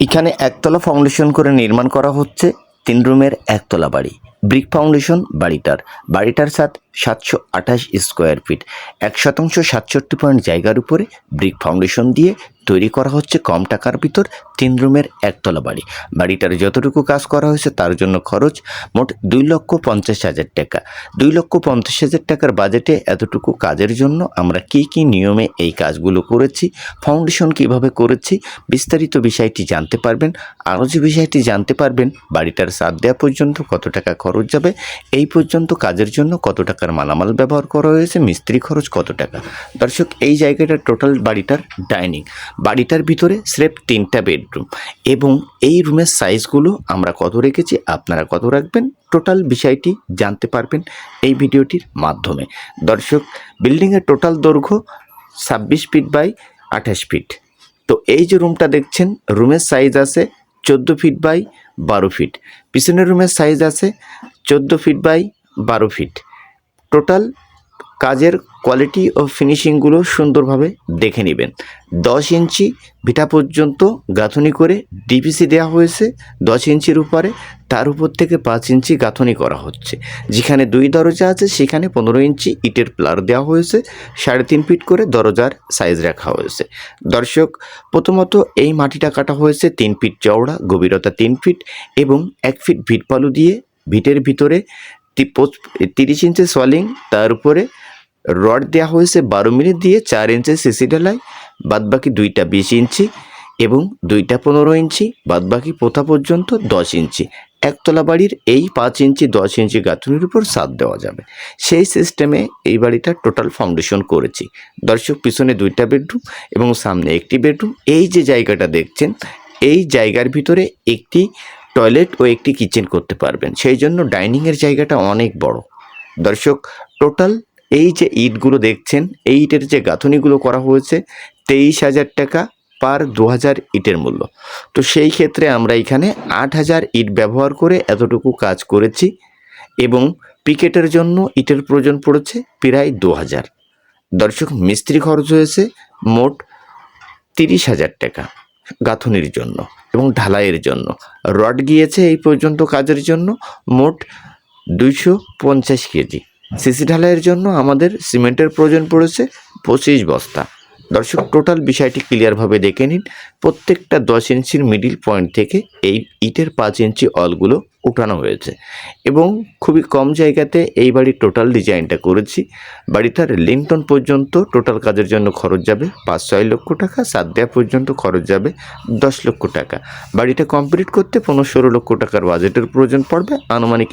এখানে একতলা ফাউন্ডেশন করে নির্মাণ করা হচ্ছে তিন রুমের একতলা বাড়ি। ব্রিক ফাউন্ডেশন বাড়িটার বাড়িটার সাত সাতশো আঠাশ স্কোয়ার ফিট। এক শতাংশ সাতষট্টি পয়েন্ট জায়গার উপরে ব্রিক ফাউন্ডেশন দিয়ে তৈরি করা হচ্ছে কম টাকার ভিতর তিন রুমের একতলা বাড়ি। বাড়িটার যতটুকু কাজ করা হয়েছে তার জন্য খরচ মোট দুই লক্ষ পঞ্চাশ হাজার টাকা। দুই লক্ষ পঞ্চাশ হাজার টাকার বাজেটে এতটুকু কাজের জন্য আমরা কি কি নিয়মে এই কাজগুলো করেছি, ফাউন্ডেশন কীভাবে করেছি, বিস্তারিত বিষয়টি জানতে পারবেন। আরও যে বিষয়টি জানতে পারবেন, বাড়িটার সাত দেওয়া পর্যন্ত কত টাকা খরচ যাবে, এই পর্যন্ত কাজের জন্য কত টাকার মালামাল ব্যবহার করা হয়েছে, মিস্ত্রি খরচ কত টাকা। দর্শক, এই জায়গাটার টোটাল বাড়িটার ডাইনিং। বাড়িটার ভিতরে স্রেফ তিনটা বেডরুম এবং এই রুমের সাইজগুলো আমরা কত রেখেছি আপনারা কত রাখবেন? টোটাল বিষয়টি জানতে পারবেন এই ভিডিওটির মাধ্যমে। দর্শক, বিল্ডিংয়ের টোটাল দৈর্ঘ্য ছাব্বিশ ফিট বাই আঠাশ ফিট। তো এই যে রুমটা দেখছেন, রুমের সাইজ আছে চোদ্দ ফিট বাই বারো ফিট। পিছনের রুমের সাইজ আছে চোদ্দ ফিট বাই বারো ফিট। টোটাল কাজের কোয়ালিটি ও ফিনিশিংগুলো সুন্দরভাবে দেখে নেবেন। দশ ইঞ্চি ভিটা পর্যন্ত গাঁথনি করে ডিপিসি দেওয়া হয়েছে দশ ইঞ্চির উপরে, তার উপর থেকে পাঁচ ইঞ্চি গাঁথনি করা হচ্ছে। যেখানে দুই দরজা আছে, সেখানে পনেরো ইঞ্চি ইটের প্লার দেওয়া হয়েছে, সাড়ে তিন ফিট করে দরজার সাইজ রাখা হয়েছে। দর্শক, প্রথমত এই মাটিটা কাটা হয়েছে তিন ফিট চওড়া, গভীরতা তিন ফিট এবং এক ফিট ভিট পালু দিয়ে ভিটের ভিতরে তিরিশ ইঞ্চি সোয়ালিং তার উপরে রড দেওয়া হয়েছে বারো মিনিট দিয়ে চার ইঞ্চি সিসি ঢালাই, বাদবাকি দুইটা বিশ ইঞ্চি এবং দুইটা পনেরো ইঞ্চি, বাদবাকি পোথা পর্যন্ত দশ ইঞ্চি। একতলা বাড়ির এই পাঁচ ইঞ্চি, দশ ইঞ্চি গাঁথনির উপর সাদ দেওয়া যাবে। সেই সিস্টেমে এই বাড়িটা টোটাল ফাউন্ডেশন করেছি। দর্শক, পিছনে দুইটা বেডরুম এবং সামনে একটি বেডরুম। এই যে জায়গাটা দেখছেন, এই জায়গার ভিতরে একটি টয়লেট ও একটি কিচেন করতে পারবেন। সেই জন্য ডাইনিংয়ের জায়গাটা অনেক বড়। দর্শক, টোটাল এই যে ইটগুলো দেখছেন, এই ইটের যে গাঁথনিগুলো করা হয়েছে, তেইশ হাজার টাকা পার দু হাজার ইটের মূল্য। তো সেই ক্ষেত্রে আমরা এখানে আট হাজার ইট ব্যবহার করে এতটুকু কাজ করেছি এবং পিকেটের জন্য ইটের প্রয়োজন পড়েছে প্রায় দু হাজার। দর্শক, মিস্ত্রি খরচ হয়েছে মোট তিরিশ হাজার টাকা গাঁথনির জন্য এবং ঢালাইয়ের জন্য। রড গিয়েছে এই পর্যন্ত কাজের জন্য মোট দুইশো পঞ্চাশ কেজি। সিসি ঢালাইয়ের জন্য আমাদের সিমেন্টের প্রয়োজন পড়েছে পঁচিশ বস্তা। দর্শক টোটাল বিষয়টি ক্লিয়ারভাবে দেখে নিন। প্রত্যেকটা দশ ইঞ্চির মিডিল পয়েন্ট থেকে এই ইটের পাঁচ ইঞ্চি অলগুলো উঠানো হয়েছে এবং খুবই কম জায়গাতে এই বাড়ির টোটাল ডিজাইনটা করেছি। বাড়িটার লিংটন পর্যন্ত টোটাল কাজের জন্য খরচ যাবে পাঁচ ছয় লক্ষ টাকা সাত দেওয়া পর্যন্ত খরচ যাবে দশ লক্ষ টাকা। বাড়িটা কমপ্লিট করতে পনেরো ষোলো লক্ষ টাকার বাজেটের প্রয়োজন পড়বে। আনুমানিক